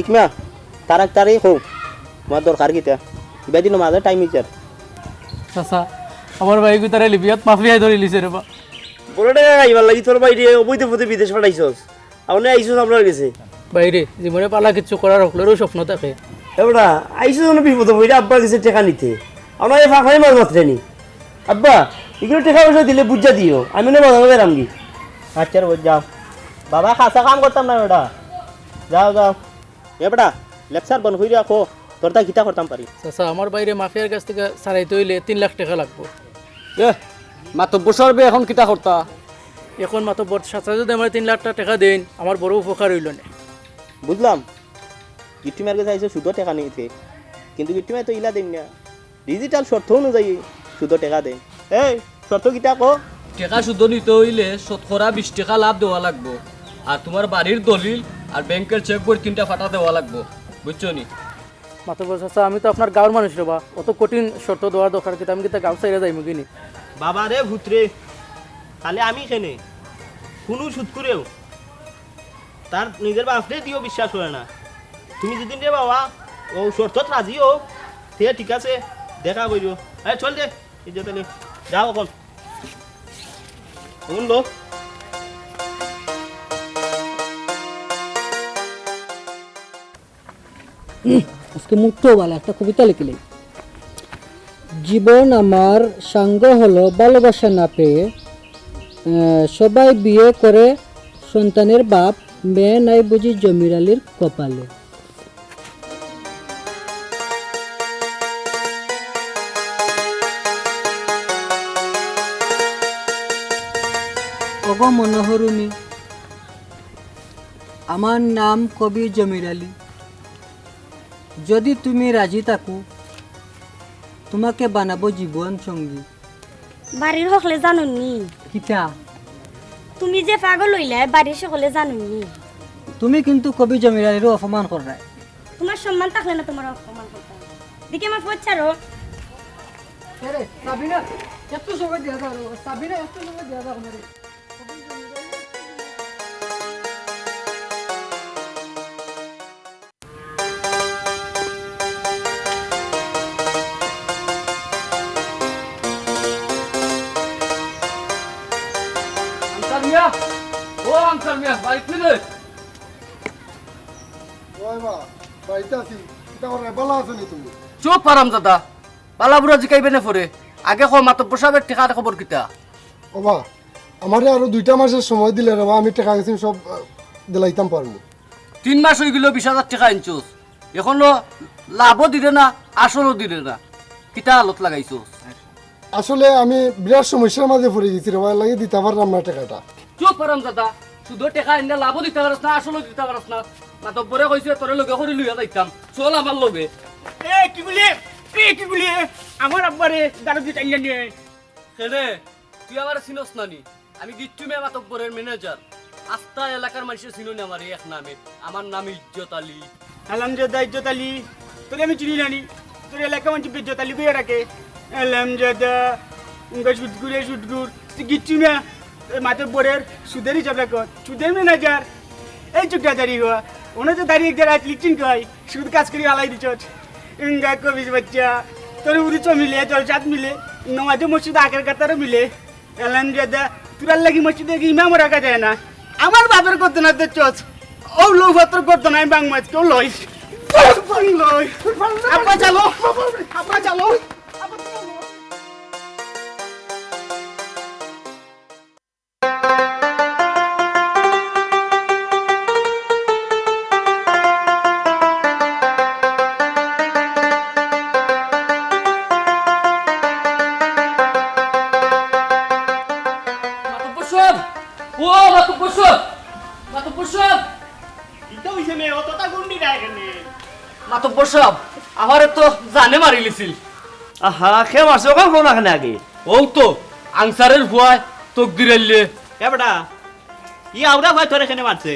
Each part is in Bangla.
খালিক মিয়া তাড়াতাড়ি হোক আমার দরকার কিতা বেদিন মাঝে টাইম ইচার চাচা আমার ভাই তারে লিবিয়াত মাফিয়াই ধরে লিছে রে বা। বড় টাকা খাইবার লাগি তোর বাইরে অবৈধ পথে বিদেশ পাঠাইছস। আপনি আইসস আপনার কাছে। বাইরে জীবনে পালা কিচ্ছু করার হকলেরও স্বপ্ন থাকে। এবড়া আইসস অন্য বিপদ হইলে আব্বা কাছে টাকা নিতে। আপনার এই ফাঁকাই মাছ মাত্রে নি। আব্বা এগুলো টাকা পয়সা দিলে বুঝা দিও আমি না বাজারে বেরাম গি আচ্ছা যাও। বাবা খাসা কাম করতাম না বেটা। যাও যাও। এ বেটা লেকচার বন হয়ে রাখো তোর তা গীতা করতাম পারি চাচা আমার বাইরে মাফিয়ার কাছ থেকে সারাইতে হইলে তিন লাখ টাকা লাগবো। লাগবে মাতব্বর সরবে এখন কিতা করতা এখন মাত্র বড় চাচা যদি আমার তিন লাখ টাকা দেন আমার বড় উপকার হইল না? বুঝলাম। গিট্টিমার কাছে আইসে সুদো টাকা নিয়েছে কিন্তু গিট্টিমায় তো ইলা দেন না। ডিজিটাল শর্ত অনুযায়ী সুদো টাকা দেন এই শর্ত গীতা কো। টাকা শুধু নিতে হইলে শতকরা বিশ টাকা লাভ দেওয়া লাগবো। আর তোমার বাড়ির দলিল আর ব্যাংকের চেক বই তিনটা ফাটা দেওয়া লাগবো। বুঝছ নি? মাত্র বড় চাচা আমি তো আপনার গাঁৱৰ মানুষ রে বা। অত কঠিন শর্ত দেওয়ার দরকার কিন্তু আমি কিন্তু গাঁও চাইরা যাই মুগিনি বাবা রে ভূতরে তাহলে আমি কেনে? কোনো সুদ করেও। তার নিজের বাপরে দিও বিশ্বাস হয় না। তুমি যেদিন রে বাবা ও শর্তত রাজি হোক সে ঠিক আছে দেখা করিও আরে চল দে এই যে তাহলে যাও এখন। শুন আজকে মুখটাও ভালো একটা কবিতা লিখলে। জীবন আমার সাঙ্গ হলো ভালোবাসা না পেয়ে সবাই বিয়ে করে সন্তানের বাপ, মেয়ে নাই বুঝি জমির আলীর কপালে। অগ মনোহরুণী, আমার নাম কবি জমির আলী। যদি তুমি রাজি থাকো তোমাকে বানাবো জীবন সঙ্গী। বাড়ির সকলে জানুননি কিতা? তুমি যে পাগল হইলে বাড়ির সকলে জানুননি তুমি কিন্তু কবি জমিরালিরও অপমান করায় তোমার সম্মান থাকলে না তোমার অপমান করতে। দিকে আমার ফোন ছাড়ো। সাবিনা এত সময় দিয়া দাও সাবিনা এত সময় পচারো আনসার চুপ পারাম দাদা পালাবুরা জিকাইবে না ফরে আগে খ মাতব্বর সাহেবের ঠেকা খবর কিতা? ও মা আমারে আরও দুইটা মাসের সময় দিলে রে আমি টাকা গেছি সব দিলাইতাম পারব তিন মাস হয়ে গেল বিশ হাজার টাকা আনছোস এখনও লাভও দিলে না আসলও দিলে না। কিতা আলত লাগাইছোস আসলে আমি বিরাট সমস্যার মাঝে পড়ে গেছি রে লাগে দিতে পারলাম না টাকাটা চুপ পারাম দাদা শুধু টেকা আনলে লাভও দিতে পারস না আসলও দিতে পারস না। মাতব্বরে কইছে তোরে লগে করে লইয়া যাইতাম। চল আমার লগে। এ কি বলি? এ কি বলি? আমার আব্বারে চাইলেন কেনে তুই আমার চিনস নানি। আমি গিট্টু মে মাতব্বরের ম্যানেজার আস্তা এলাকার মানুষের চিনুন আমার এই এক নামে। আমার নাম ইজ্জত আলী। আলমজাদা ইজ্জত আলী। তোকে আমি চিনি জানি তোর এলাকা মানুষ ইজ্জত আলী কইয়া রাখে আলমজাদা উঙ্গা সুটগুরে সুটগুর তুই গিচ্ছু না মাথে বোরের সুদের হিসাব রাখ সুদের ম্যানেজার এই চুকটা দাঁড়িয়ে হওয়া ওনে তো দাঁড়িয়ে আজ লিখছেন কয় শুধু কাজ করে আলাই দিছ। ইঙ্গা কবিস বাচ্চা। তোর উড়িচ মিলে জলসাত মিলে নমাজে মসজিদ আকের কাতারও মিলে। আলমজাদা তুরার লাগি মসজিদে গিয়ে ইমাম রাখা যায় না। আমার বাপের করতে না তো চচ ও লোক পত্র করতো না আমি বাংমাজ কেউ লই। আপা চালো। আপা চালো। আহা খে মারছে ওখানে ফোন রাখেন আগে? ও তো আনসারের ভুয়ায় তোক দিরাইলে এ বেটা ই আউরা ভাই তোর এখানে মারছে?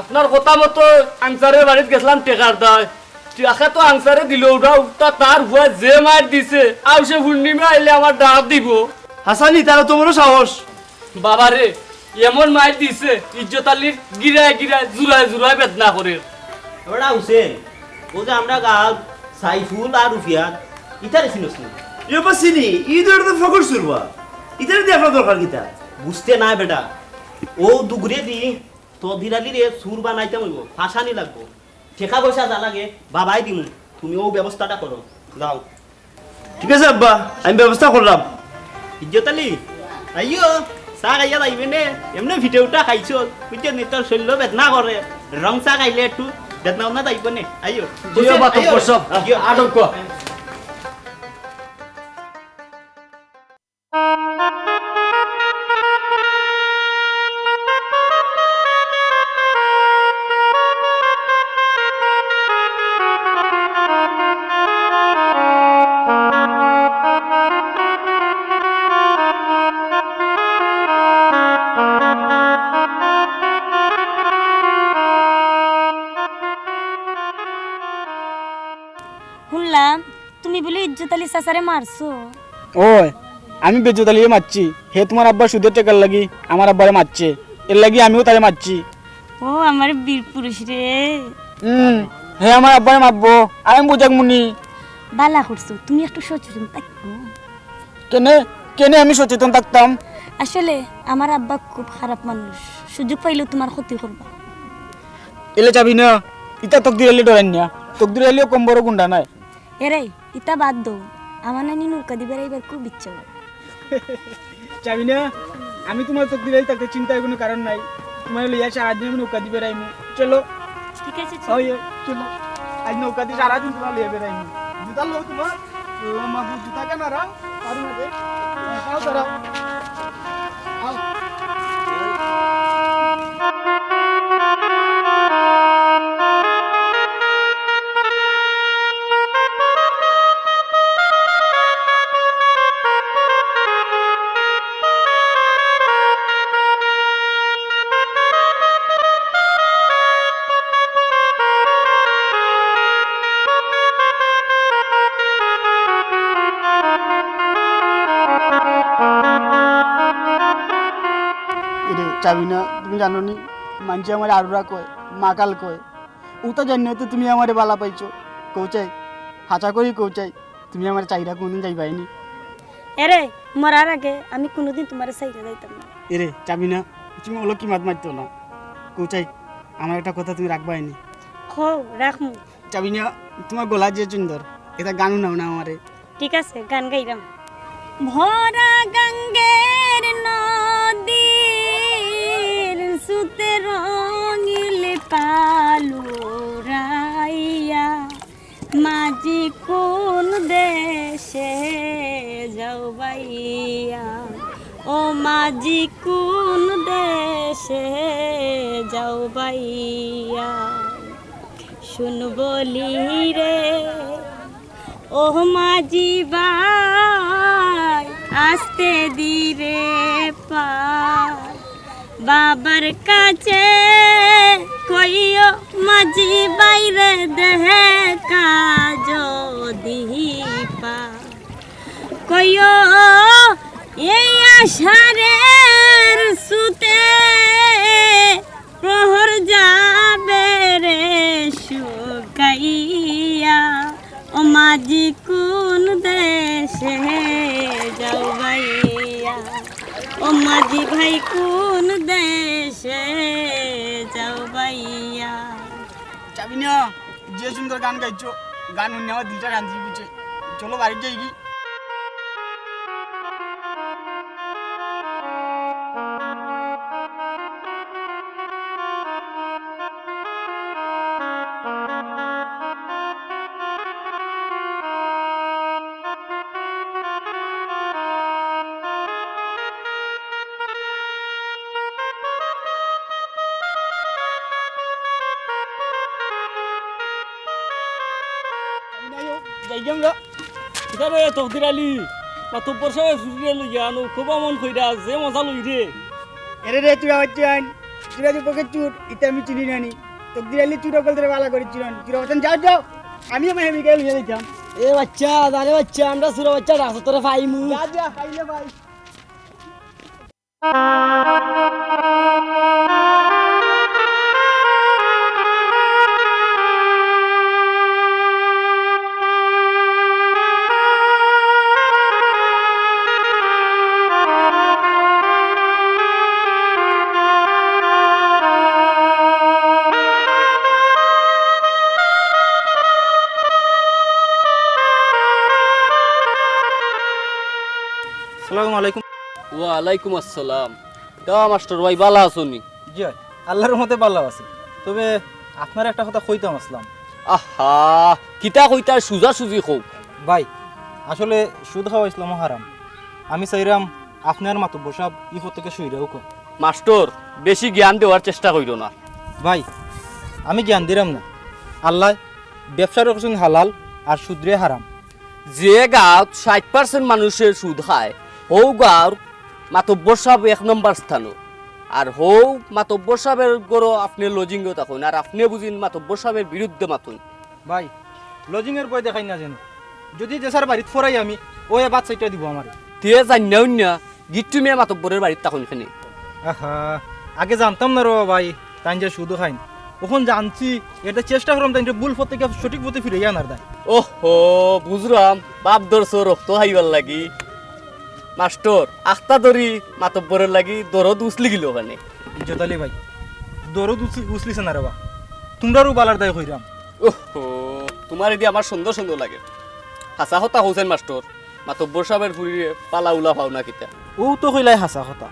আপনার কথা মতো আনসারের বাড়িত গেছিলাম টেকার দায় টাকা তো আনসারে দিল ওটা তা তার ভুয়া যে মার দিছে আর সে পূর্ণিমা আইলে আমার ডাক দিব। হাসানি তারা তোমারও সাহস। বাবারে এমন মার দিছে ইজ্জত আলীর গিরায় গিরায় জুড়ায় জুড়ায় বেদনা করে ওরা হুসেন ও যে আমরা গাল সাইফুল আর রুফিয়াত ইতারে চিনস না। এবার চিনি ঈদের তো ফকর সুরবা ইতারে দিয়ে আপনার দরকার কিতা? বুঝতে না বেটা। ও দুগুরে দি তো দিরালি রে সুর বানাইতে হইব ফাঁসানি লাগবো। ঠেকা পয়সা যা লাগে বাবাই দিমু। তুমি ও ব্যবস্থাটা করো। যাও। ঠিক আছে আব্বা আমি ব্যবস্থা করলাম। ইজ্জত আলী আইও চা খাইয়া যাইবে নে। এমনি ভিডিওটা খাইছ। বুঝছ নি তোর শরীর বেদনা করে। রং চা খাইলে একটু বেদনা না। যাইব নে আইও জিও বাতক আটক আলী চাচারে মারছো? ওই আমি বেজতালিয়ে মারছি। হে তোমার আব্বা সুদের টেকার লাগি আমার আব্বারে মারছে। এর লাগি আমিও তারে মারছি। ও আমার বীর পুরুষ রে। হুম হে আমার আব্বারে মারবো। আমি বুঝাক মুনি। বালা করছ তুমি একটু সচেতন থাকো। কেনে কেনে আমি সচেতন থাকতাম? আসলে আমার আব্বা খুব খারাপ মানুষ। সুযোগ পাইলেও তোমার ক্ষতি করবা। এলে যাবি না। ইতা তোক দিলে ডরাই না। তোক দিলেও কম বড় গুন্ডা নাই। এরে ইতা বাদ দো। আমার নানি নৌকা দিবার এইবার খুব ইচ্ছা করে। যাবি না আমি তোমার তোক দিলেই তাতে চিন্তার কোনো কারণ নাই। তোমার লইয়া সারাদিন আমি নৌকা দিয়ে বেড়াইমু। চলো। ঠিক আছে ওই চলো। আজ নৌকা দিয়ে সারাদিন তোমার লইয়া বেড়াইমু। জুতা লো তোমার। লম্বা জুতা কেন রাও পারু না রে আও তোরা চাবি না তুমি জানো নি মানছি আমার আরুরা কয় মাকাল কয় ও তো জানি তো তুমি আমারে বালা পাইছো। কৌচাই হাঁচা করি কৌচাই তুমি আমার চাইরা কোনদিন যাই পাইনি এরে মরার আগে আমি কোনোদিন তোমার সাইডে যাইতাম না। এরে চাবি না তুমি ওলো কি মাত মারতো না? কৌচাই আমার একটা কথা তুমি রাখবাইনি খো রাখমু। চাবি না তোমার গলা যে সুন্দর এটা গানও নাও না আমারে। ঠিক আছে গান গাইলাম ভরা গঙ্গের কোন দেশে যাও বাইয়া ও মাঝি, কোন দেশে যাও বাইয়া শুন বলি রে, ও মাঝি ভাই, আসতে দিরে পা বাবার কাছে মাঝি বাইরে দেহে কাজ দিপা কইও, এই আষাঢ়ের সুতে প্রহর যাবে রে শুকাইয়া। ও মাঝি কোন দেশে যাও ভাইয়া? ও মাঝি ভাই কোন দেশে যাও ভাইয়া? চাবি না যে সুন্দর গান গাইছো। গান শুনে আমার দিলটা বুঝে চলো বাড়ি যাই কি? যাই গা কিতাবে তকদির আলী মাতব্বর সাহেব ফুরিয়ে লইয়া নৌকবা মন কইরা যে মজা লই রে এরে রে চুরা বাচ্চান চুরা যে পকে চুর ইতে আমি চিনি নানি। তোক দিরালি চুরা কল ধরে বালা করে চুরান চুরা বাচ্চান যাও যাও। আমি আমার হেমিকে লিয়ে দিতাম এ বাচ্চা দাঁড়ে বাচ্চা আমরা সুরা বাচ্চা রাস্তা তোরা পাইমু যা যা খাইলে ভাই ওয়ালাইকুম আসসালাম। দেওয়া মাস্টার ভাই বালা আসনি জি আল্লাহর মতে ভালো আছে। তবে আপনার একটা কথা কইতাম আসলাম। আহা কিতা কইতা সুজা সুজি হোক ভাই আসলে সুদ খাওয়া ইসলাম হারাম। আমি চাইরাম আপনার মাতো বসাব ইফো থেকে শুইরেও কর। মাস্টার বেশি জ্ঞান দেওয়ার চেষ্টা কইরো না। ভাই আমি জ্ঞান দিলাম না। আল্লাহ ব্যবসার রকম হালাল আর সুদ্রে হারাম। যে গাঁৱত ষাট পার্সেন্ট মানুষের সুদ খায় হৌ গাঁৱৰ মাতব্বর সাহেব এক নম্বর স্থান আর হৌ মাতব্বর সাহেবের গরো আপনি লজিংও থাকুন আর আপনি বুঝিন মাতব্বর সাহেবের বিরুদ্ধে মাতুন। ভাই লজিংয়ের বই দেখাই না যেন। যদি দেশার বাড়িত ফরাই আমি ও বাদ সাইটা দিব আমারে। তে জান্য অন্য গিট্টু মেয়ে মাতব্বরের এখানে। আহা আগে জানতাম না রে ভাই তাই যে শুধু খাইন। ওখন জানছি এটা চেষ্টা করলাম তাই ভুল পথ সঠিক পথে ফিরে আনার দেয়। ওহো বুঝলাম বাপ দর্শ রক্ত হাইবার লাগি। মাস্টার আখতা ধরি মাতব্বরের লাগি দরদ উসলি গিল ওখানে ইজ্জত আলী ভাই দরদ উসলিছে না রে বা তোমরারও বালার দায় কইরাম ওহো তোমার এদি আমার সুন্দর সুন্দর লাগে। হাসা হতা হোসেন মাস্টার মাতব্বর সাহেবের ফুরিয়ে পালা উলা পাও না কিতা ও তো কইলাই হাসা কথা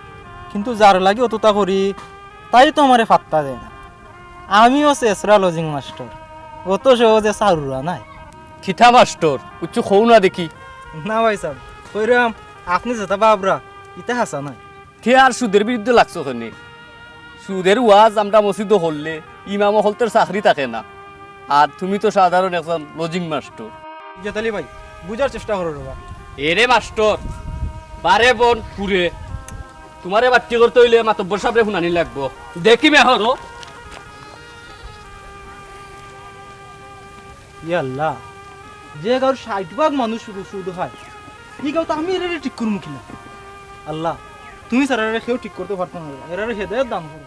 কিন্তু যার লাগে অতটা করি তাই তো আমারে ফাত্তা দেয় না। আমিও চেসরা লজিং মাস্টার অত সহজে সারুরা নাই। খিঠা মাস্টার উচ্চ খৌ না দেখি। না ভাই সাহেব কইরাম আপনি যেটা বাবরা ইটা হাসা নাই। থে আর সুদের বিরুদ্ধে লাগছো ওখানে সুদের ওয়াজ আমরা মসজিদ হললে ইমাম হলতের চাকরি থাকে না। আর তুমি তো সাধারণ একজন লজিং মাস্টার। ইজ্জত আলী ভাই বুঝার চেষ্টা করো রে বা এরে মাস্টার বারে বোন পুরে তোমারে বাট্টি করতে হইলে মাতব্বর সাহেব শুনানি লাগবো। দেখি মেহরো। ইয়াল্লা যে গাঁর ষাট ভাগ মানুষ শুধু শুধু হয় এই গাঁও তো আমি এরা ঠিক করব কিনা আল্লাহ, তুমি স্যার এরা কেউ ঠিক করতে পারতো না। এরা হেদায়ত দান করো।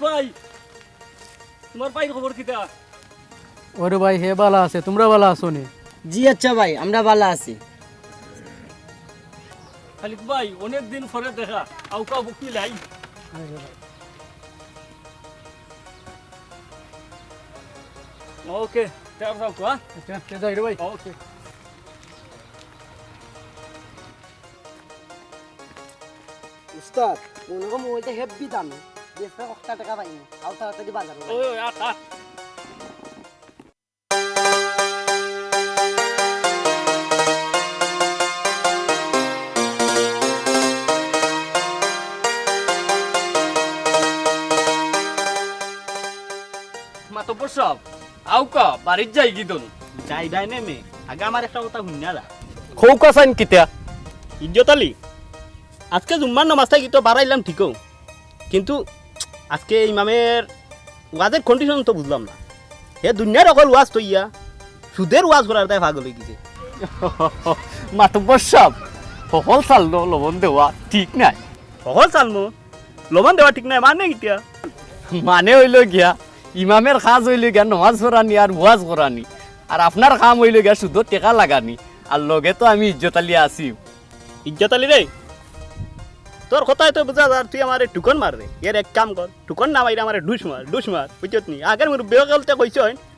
দেওয়া খালি কই তোমার পাই খবর কিতা ওরে ভাই হে বালা আছে তোমরা বালা আছো নি? জি আচ্ছা ভাই আমরা ভালো আছি। খালিক ভাই অনেক দিন পরে দেখা আউকা বুকি লাই। ওকে তার সাউ কো আচ্ছা যাই রে ভাই। ওকে। উস্তাদ মনে করো মোবাইলটা হেভি দামি। বেসটা কটা টাকা পাইনি আও তাড়াতাড়ি বাজার ওই সাহেব বাড়ির যাই গিদন যাইবাই নে মে আগে আমার একটা কথা শুনিয়া যা খৌকা সাইন কিতা ইজ্জত আলী আজকে জুম্মার নামাজটা কিন্তু বাড়াইলাম ঠিকও কিন্তু আজকে ইমামের ওয়াজের কন্ডিশন তো বুঝলাম না। হে দুনিয়ার অকল ওয়াজ তো ইয়া সুদের ওয়াজ করার তাই ভাগ হয়ে গেছে। মাতব্বর সাহেব সকল চাল লবণ দেওয়া ঠিক নাই। সকল চালমো লবণ দেওয়া ঠিক নাই মানে এতিয়া? মানে হইল গিয়া ইমামের কাজ হইল গিয়া নমাজ পড়ানি আর ওয়াজ করানি। আর আপনার কাম হইল গিয়া শুধু টেকা লাগানি আর লগে তো আমি ইজ্জত আলী আছি। ইজ্জত আলী রে? তোর কথাই তো বুঝা যার তুই আমার টুকন মার রে। এর এক কাম কর টুকন না মাইরে আমার ডুস মার ডুস মার বুঝত নি? আগের মোর বেগলতে কইছ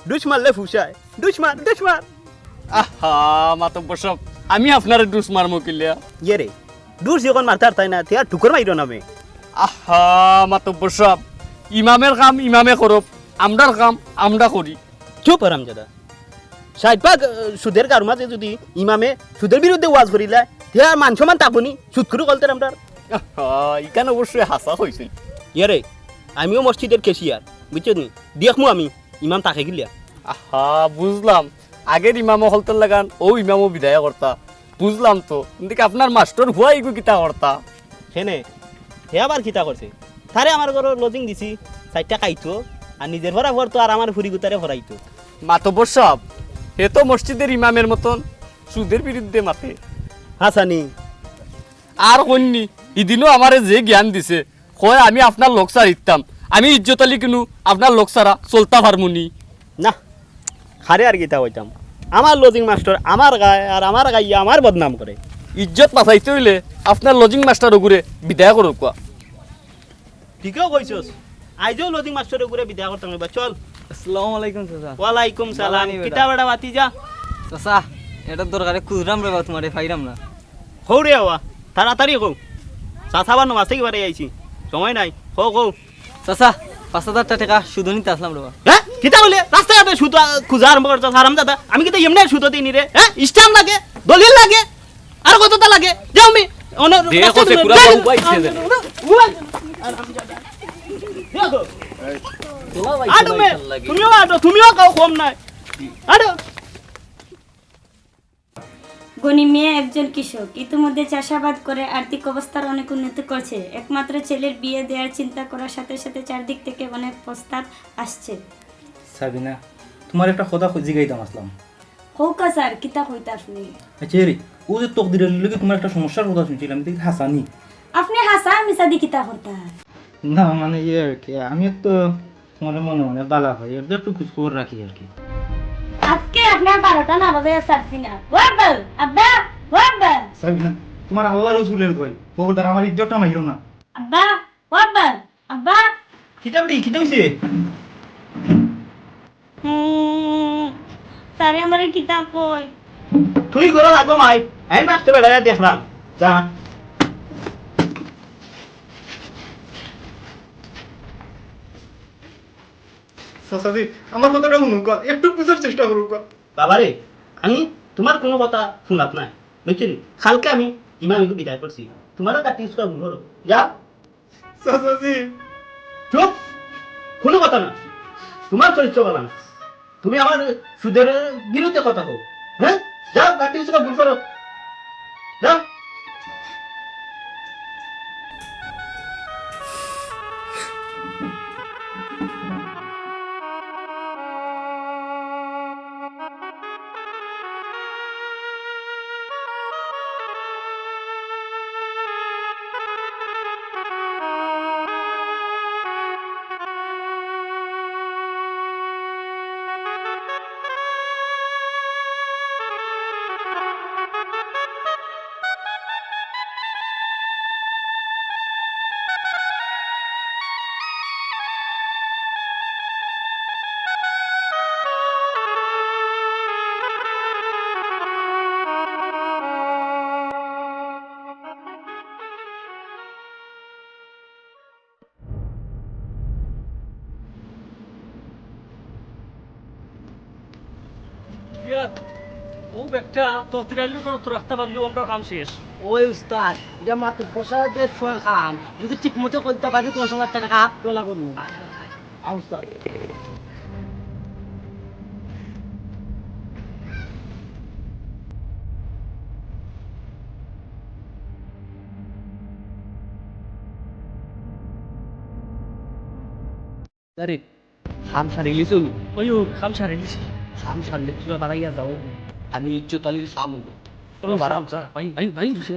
ডুস মারলে ফুসায় ডুস মার ডুস মার। আহা মাতব্বর সাহেব আমি আপনার ডুস মারমো কিলিয়া ইয়ে রে ডুস যখন মারতে আর তাই না তে আর টুকর মাইরো নামে আহা মাতব্বর সাহেব ইমামের কাম ইমামে করব আমরার কাম আমরা করি। চুপ আরাম দাদা ষাট ভাগ সুদের কার মাঝে যদি ইমামে সুদের বিরুদ্ধে ওয়াজ করিলা তে আর মান সমান তাকুনি সুদ করে কলতে আমরা ইখানে অবশ্যই হাসা হয়েছিল ইয়ে রে আমিও মসজিদের কেশিয়ার বুঝছ নি দেখমু আমি ইমাম তাকে গিলিয়া। আহা বুঝলাম। আগের ইমামও হলতের লাগান ও ইমামও বিদায় করতা। বুঝলাম তো কিন্তু আপনার মাস্টার হুয়াই গো কিতা করতা? হেনে হে আবার খিতা করছে? তারে আমার ঘর লজিং দিছি চারটা খাইতো আর নিজের ভরা ভরতো আর আমার ফুরি গুতারে ভরাইতো। মাতবর সাহেব এ তো মসজিদের ইমামের মতন সুদের বিরুদ্ধে মাতে। হাসানি। আর কন্যি ইদিনও আমারে যে জ্ঞান দিছে কয় আমি আপনার লোকসার ইতাম আমি ইজ্জত আলী কিনু আপনার লোকসারা চলতা পারমুনি না হারে আর গীতা হইতাম আমার লজিং মাস্টার আমার গায়ে আর আমার গাইয়া আমার বদনাম করে। ইজ্জত বাঁচাইতে হইলে আপনার লজিং মাস্টার ওগুরে বিদায় করো কোয়া ঠিকও কইছস আইজও লজিং মাস্টারের উপরে বিদায় করতাম এবার চল। আসসালামু আলাইকুম চাচা। ওয়ালাইকুম সালাম। কিতা বেটা। বাতি যা চাচা এটা দরকারে খুঁজরাম রে বা তোমারে ফাইরাম না। হৌ রে আওয়া তাড়াতাড়ি কৌ চাচাবার নমাজ থেকে বাড়ি আইছি সময় নাই কৌ কৌ চাচা পাঁচ হাজার টাকা শুধু নিতে আসলাম রে হ্যাঁ কিতা বলে রাস্তাঘাটে সুতো খুঁজা আরম্ভ করছ হারাম দাদা আমি কিন্তু এমনি সুতো দিই রে হ্যাঁ স্ট্যাম্প লাগে দলিল লাগে আর কতটা লাগে যাও আমি তুমিও আটো তুমিও কাউ কম নাই আটো গনি মেয়ে একজন কৃষক। ইতিমধ্যে চাষাবাদ করে আর্থিক অবস্থার অনেক উন্নতি করছে। একমাত্র ছেলের বিয়ে দেওয়ার চিন্তা করার সাথে সাথে চারদিক থেকে অনেক প্রস্তাব আসছে। সাবিনা তোমার একটা কথা জিগাইতাম আসলাম। হৌকা স্যার কিতা হইতা আপনি? আচ্ছা রে ও যে তকদিরের লগে তোমার একটা সমস্যার কথা শুনছিলাম দেখি হাসানি? আপনি হাসা মিসাদি কিতা করতা? না মানে ইয়ে আর কি আমি তো তোমার মনে মনে বালা হয় একটু খোঁজ খবর রাখি আর কি। আজকে আপনার বারোটা না বাজে সারছি না। ওয়াব্বাল আব্বা ওয়াব্বাল সাবিনা তোমার আল্লাহর রসুলের কই বউদার আমার ইজ্জতটা মাইরো না। আব্বা ওয়াব্বাল আব্বা। কিতা বলি কিতা হইছে? হুম আমার কিতাব কই তুই করো লাগো মাই আমি মাস্টার বেড়া দেখলাম। যা। সাসাদি আমার কথাটা শুনুন একটু বুঝার চেষ্টা করুক বাবারে আমি তোমার কোনো কথা শুনাত নাই বুঝছি কালকে আমি ইমামিকে বিদায় করছি। তোমারও কাটি ইস্কুল ভুল হলো। যা। সাসাদি চুপ। কোনো কথা না। তোমার চরিত্র বলা না। তুমি আমার সুদের বিরুদ্ধে কথা কো হ্যাঁ? যাও কাটি ইস্কুল ভুল করো। যাও একটা তত্রাইলে তো রাস্তা আমরা কাম শেষ ওই উস্তাদ এটা মাত্র বসা দিয়ে ছয় খাম যদি ঠিক মতো করতে পারি দশ হাজার টাকা তোলা করব উস্তাদ আরে খাম সারিলি চল ওই খাম সারিলি খাম সারলে তুই বাড়াইয়া যাও আমি ইজ্জত আলীর সামু তোর বাড়াম যা ভাই ভাই ভাই সে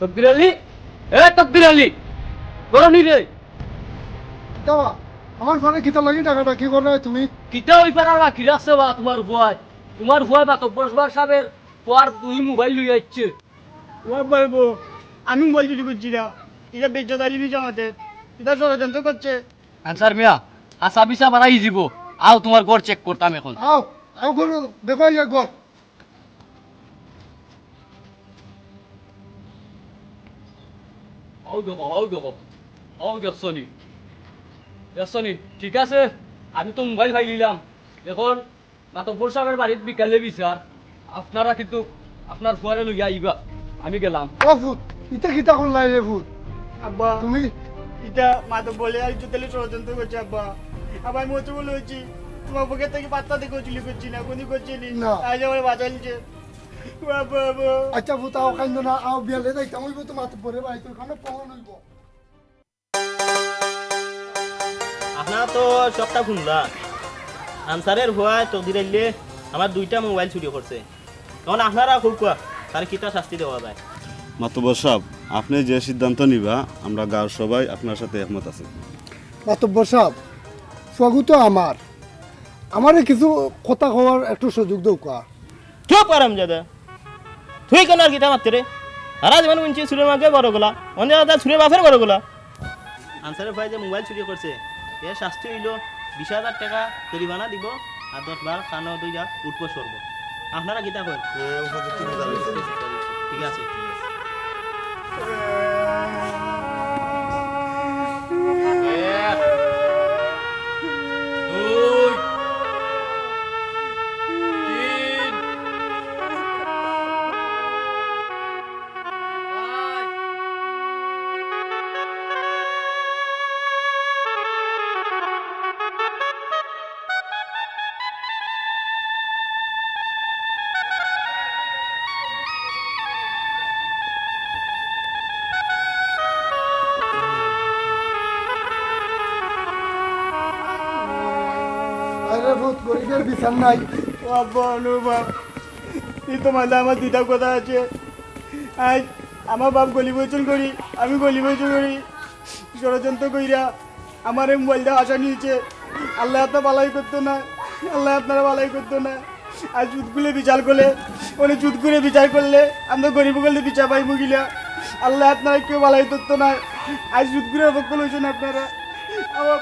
তকদির আলী এ তকদির আলী করনি রে দাবা আমার ঘরে কিতা লাগি টাকাটা কি করে তুমি কিতা ওই পারা রাখি রাখছে বা তোমার ভয় তোমার ভয় বা তব্বর সাহেবের পর দুই মোবাইল লই যাচ্ছে ওয়া বলব আমি মোবাইল চুরি করছি না। এটা বেজ্জতালি দিচ্ছে আমাদের। এটা ষড়যন্ত্র করছে। আনসার মিয়া আসা বিসা বাড়াই যাব আও তোমার ঘর চেক করতাম এখন। আও আও করো দেখো ইয়া গো আও দেবো আও দেবো আও দেখছনি দেখছনি ঠিক আছে? আমি তো মোবাইল ভাই নিলাম। এখন মাতব্বর সাহেবের বাড়ির বিকালে বিচার আপনারা কিন্তু আপনার ফুয়ারে লইয়া আইবা। আমি গেলাম। ও ফুট ইটা কিতা করলাই রে ফুট আব্বা তুমি? মাতো বলে আর জোতালি ষড়যন্ত্র করছে আব্বা। আবার আমি হচ্ছে বলে হচ্ছি তোমার পকেট থেকে পাত্তা থেকে চুলি করছি না কোনি করছি নি। আজ আমার বাঁচাইছে আচ্ছা ফুট আও কাইন্দ না আও বিয়ালে যাইতাম। হইব তো মাথা পরে ভাই তোর কানে পহন হইব। আপনারা তো সবটা শুনলা। আনসারের ভয় চৌধুরী আইলে আমার দুইটা মোবাইল চুরি করছে। তখন আপনারা খুব কোয়া তার কিতা শাস্তি দেওয়া যায়? মাতব্বর সাহেব আপনি যে সিদ্ধান্ত নিবা আমরা গাঁর সবাই আপনার সাথে একমত আছি। মাতব্বর সাহেব সোয়াগু তো আমার। আমারে কিছু কথা কওয়ার একটু সুযোগ দাও কা চুপ আরাম জাদা তুই কেন আর কিতা মারতে রে? সারা জীবন শুনছি সুরের মাকে বড় গোলা অন্য দাদা সুরের বাপের বড় গোলা। আনসারের ভাই যে মোবাইল চুরি করছে এর শাস্তি হইল বিশ হাজার টাকা জরিমানা দিব আর দশ বার কানো দুই যা উঠবো সরব। আপনারা গীতা করেন ঠিক আছে। আরে গরিবের বিচার নাই। বাবা অনুভব এই তো মাঝে আমার দুইটা কথা আছে। আজ আমার বাপ গলি বইচন করি, আমি গলি বইচন করি। ষড়যন্ত্র কইরা আমার এই মোবাইলটা আশা নিয়েছে। আল্লাহ আপনার বালাই করতো না, আল্লাহ আপনারা বালাই করতো না। আর চুত বিচার করলে, উনি চুত করে বিচার করলে, আমরা গরিব করলে বিচার পাই মুগিলা। আল্লাহ আপনারা কেউ বালাই করতো না। আজ চুত করে পক্ষ লইছেন আপনারা। আমার